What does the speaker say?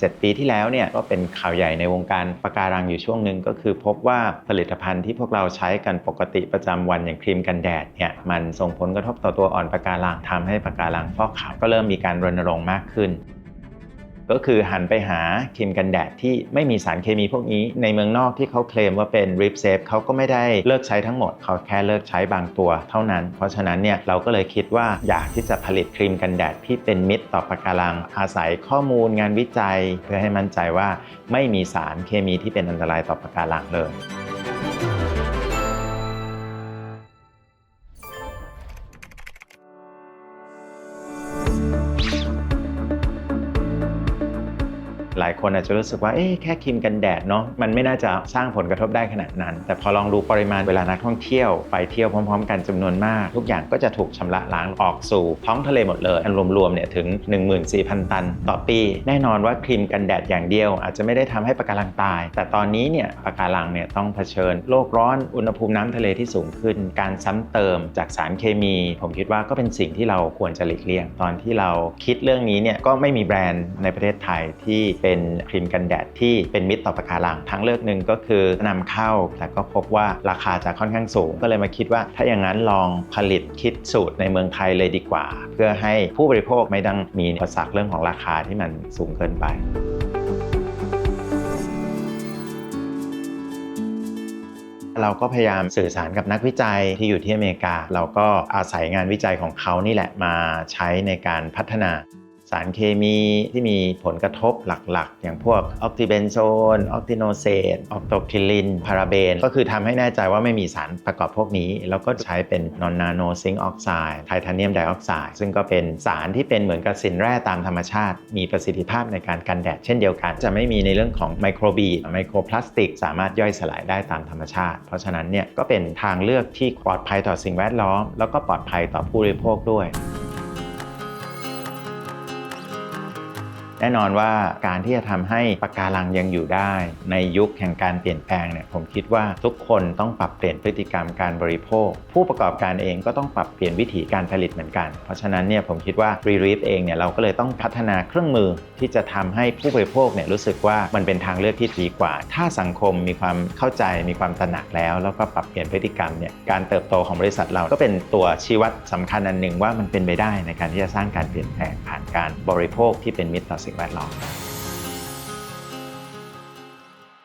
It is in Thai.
7 ปีที่แล้วเนี่ยก็เป็นข่าวใหญ่ในวงการปะการังอยู่ช่วงหนึ่งก็คือพบว่าผลิตภัณฑ์ที่พวกเราใช้กันปกติประจำวันอย่างครีมกันแดดเนี่ยมันส่งผลกระทบต่อตัวอ่อนปะการังทำให้ปะการังฟอกขาวก็เริ่มมีการรณรงค์มากขึ้น ก็คือหันไปหาครีมกันแดดที่ไม่มีสารเคมีพวกนี้ ในเมืองนอกที่เขาเคลมว่าเป็น Rip Safe เขาก็ไม่ได้เลิกใช้ทั้งหมด เขาแค่เลิกใช้บางตัวเท่านั้น เพราะฉะนั้นเนี่ยเราก็เลยคิดว่าอยากที่จะผลิตครีมกันแดดที่เป็นมิตรต่อปะการัง อาศัยข้อมูลงานวิจัย เพื่อให้มั่นใจว่าไม่มีสารเคมีที่เป็นอันตรายต่อปะการังเลย หลายคนอาจจะรู้สึกว่าเอ๊ะแค่ครีมกันแดดเนาะมันไม่น่าจะสร้างผลกระทบได้ขนาดนั้น แต่พอลองดูปริมาณเวลานักท่องเที่ยวไปเที่ยวพร้อม ๆ กันจำนวนมาก ทุกอย่างก็จะถูกชำระล้างออกสู่ท้องทะเลหมดเลยอันรวมๆเนี่ยถึง 14,000 ตัน ต่อปี แน่นอนว่าครีมกันแดดอย่างเดียว อาจจะไม่ได้ทำให้ปะการังตาย แต่ตอนนี้เนี่ยปะการังเนี่ยต้องเผชิญโลกร้อนอุณหภูมิน้ำทะเลที่สูงขึ้น การซ้ำเติมจากสารเคมี ผมคิดว่าก็เป็นสิ่งที่เราควรจะหลีกเลี่ยง ตอนที่เราคิดเรื่องนี้เนี่ยก็ไม่มีแบรนด์ในประเทศไทยที่เป็นเป็นครีมกันแดดที่เป็นมิตรต่อปะการังทางเลือกหนึ่งก็คือนำเข้าแต่ก็พบว่าราคาจะค่อนข้างสูง ก็เลยมาคิดว่า ถ้าอย่างนั้นลองผลิตคิดสูตรในเมืองไทยเลยดีกว่า เพื่อให้ผู้บริโภคไม่ต้องมีอุปสรรคเรื่องของราคาที่มันสูงเกินไปเราก็พยายามสื่อสารกับนักวิจัยที่อยู่ที่อเมริกา เราก็อาศัยงานวิจัยของเขานี่แหละมาใช้ในการพัฒนา สารเคมีที่มีผลกระทบหลักๆ อย่างพวกออกติเบนโซนออกติโนเซตออกโตคิลิน พาราเบน ก็คือทำให้แน่ใจว่าไม่มีสารประกอบพวกนี้ แล้วก็ใช้เป็นนอนนาโนซิงออกไซด์ไทเทเนียมไดออกไซด์ซึ่งก็เป็นสารที่เป็นเหมือนกับสินแร่ตามธรรมชาติ มีประสิทธิภาพในการกันแดดเช่นเดียวกัน จะไม่มีในเรื่องของไมโครบีไมโครพลาสติก สามารถย่อยสลายได้ตามธรรมชาติ เพราะฉะนั้นเนี่ยก็เป็นทางเลือกที่ปลอดภัยต่อสิ่งแวดล้อม แล้วก็ปลอดภัยต่อผู้บริโภคด้วย แน่นอนว่าการที่จะทำให้ปะการังยังอยู่ได้ ในยุคแห่งการเปลี่ยนแปลงเนี่ยผมคิดว่าทุกคนต้องปรับเปลี่ยนพฤติกรรมการบริโภค ผู้ประกอบการเองก็ต้องปรับเปลี่ยนวิธีการผลิตเหมือนกัน เพราะฉะนั้นเนี่ยผมคิดว่า r e r e a p เองเนี่ยเราก็เลยต้องพัฒนาเครื่องมือที่จะทำให้ผู้บริโภคเนี่ยรู้สึกว่ามันเป็นทางเลือกที่ดีกว่า ถ้าสังคมมีความเข้าใจมีความตระหนักแล้ว แล้วก็ปรับเปลี่ยนพฤติกรรมเนี่ยการเติบโตของบริษัทเราก็เป็นตัวชี้วัดสำคัญอันหนึ่งว่ามันเป็นไปได้ในการที่จะสร้างการเปลี่ยนแปลงผ่านการบริโภคที่เป็นมิตรต่อสิ่งแวดล้อม